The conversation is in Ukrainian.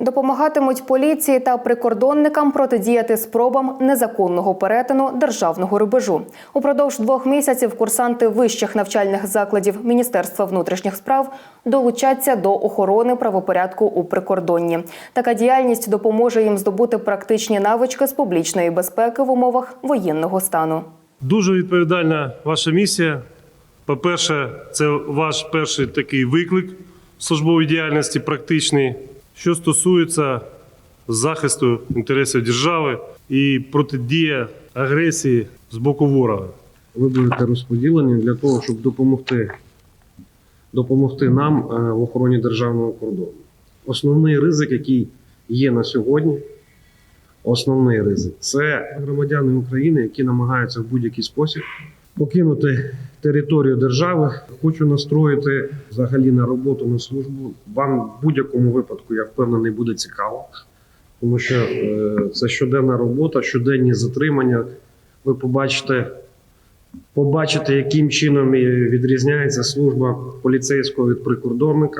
Допомагатимуть поліції та прикордонникам протидіяти спробам незаконного перетину державного рубежу. Упродовж двох місяців курсанти вищих навчальних закладів Міністерства внутрішніх справ долучаться до охорони правопорядку у прикордонні. Така діяльність допоможе їм здобути практичні навички з публічної безпеки в умовах воєнного стану. Дуже відповідальна ваша місія. По-перше, це ваш перший такий виклик в службовій діяльності, практичний, що стосується захисту інтересів держави і протидія агресії з боку ворога. ви будете розподілені для того, щоб допомогти, допомогти нам е, в охороні державного кордону. Основний ризик, який є на сьогодні, основний ризик це громадяни України, які намагаються в будь-який спосіб покинути територію держави. Хочу настроїти взагалі на роботу на службу. Вам в будь-якому випадку, я впевнений, буде цікаво, тому що е, це щоденна робота, щоденні затримання. Ви побачите побачити, яким чином відрізняється служба поліцейського від прикордонника.